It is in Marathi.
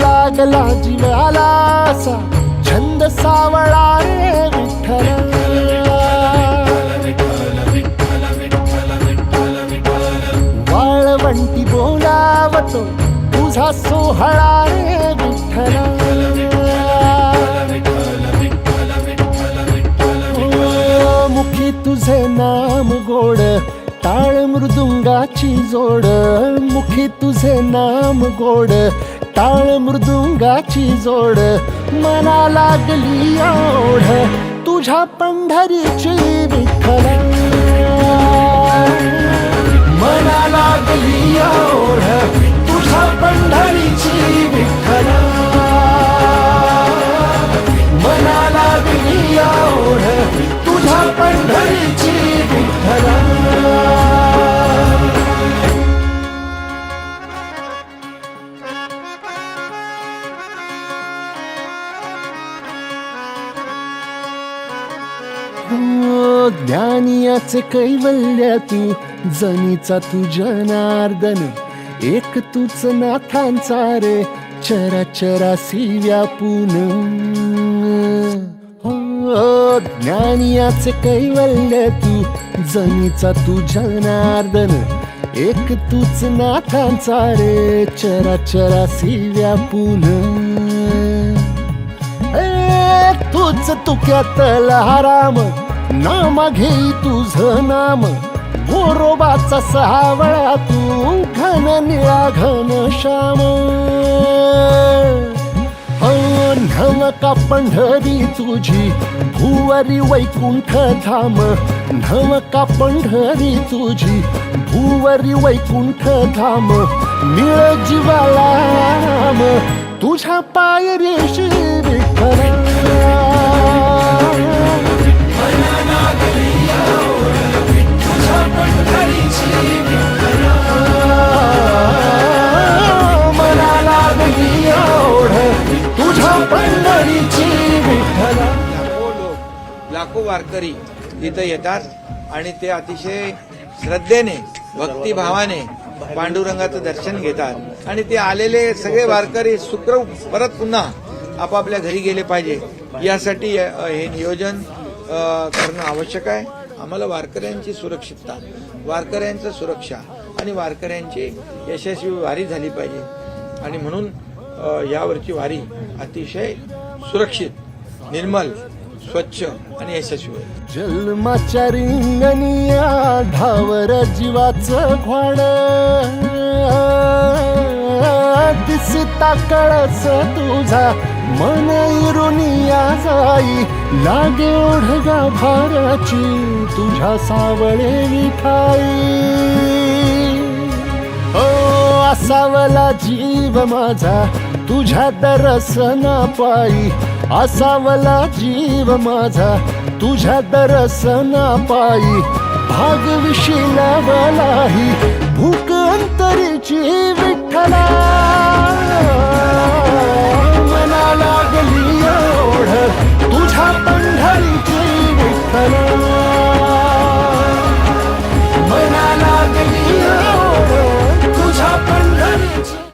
लागला जीवाला छंद सावळा रे विठ्ठल वाळवंटी बोलावतो तुझा सोहळा रे मृदुंगाची जोड मुखी तुझे नाम गोड टाळ मृदुंगाची जोड मना लागली ओढ तुझ्या पंढरीची विठ्ठल. मना लागली ओढ ज्ञानियाचे कैवल्य तू जनीचा तुझ्या नार्दन एक तूच नाथांचा रे चराचरासी व्यापून हो ज्ञानियाचे कैवल्य तू जनीचा तुझ्या नार्दन एक तूच नाथांचा रे चराचरासी व्यापून ए, तुक्यातला राम नामा घेई तुझ नाम. गोरोबाचा सहावळा तू घन निळा घन श्याम. हो पंढरी तुझी भुवरी वैकुंठ धाम. नवका पंढरी तुझी भुवरी वैकुंठ धाम. मिळ जीवाला राम तुझ्या पायरीशी विठ्ठल लाखो वारकरी इथं येतात आणि ते अतिशय श्रद्धेने भक्तिभावाने पांडुरंगाचं दर्शन घेतात. आणि ते आलेले सगळे वारकरी शुक्र परत पुन्हा आपापल्या घरी गेले पाहिजे. यासाठी हे नियोजन करणं आवश्यक आहे. आम्हाला वारकऱ्यांची सुरक्षितता वारकऱ्यांचं सुरक्षा आणि वारकऱ्यांची यशस्वी वारी झाली पाहिजे. आणि म्हणून यावरची वारी अतिशय सुरक्षित निर्मल स्वच्छ आणि यशस्वी होईल. जन्माच्या रिंगणिया ढावर जीवाचं घोड दिसता कळस तुझा मन इरुनिया जाई. लागे ओढगा भाराची तुझ्या सावळे विठाई. ओ असावला जीव माझा तुझ्या दर्शना पायी असावला जीव माझा तुझ्या दरसना पायी. भाग विशिला मलाही भूक अंतरीची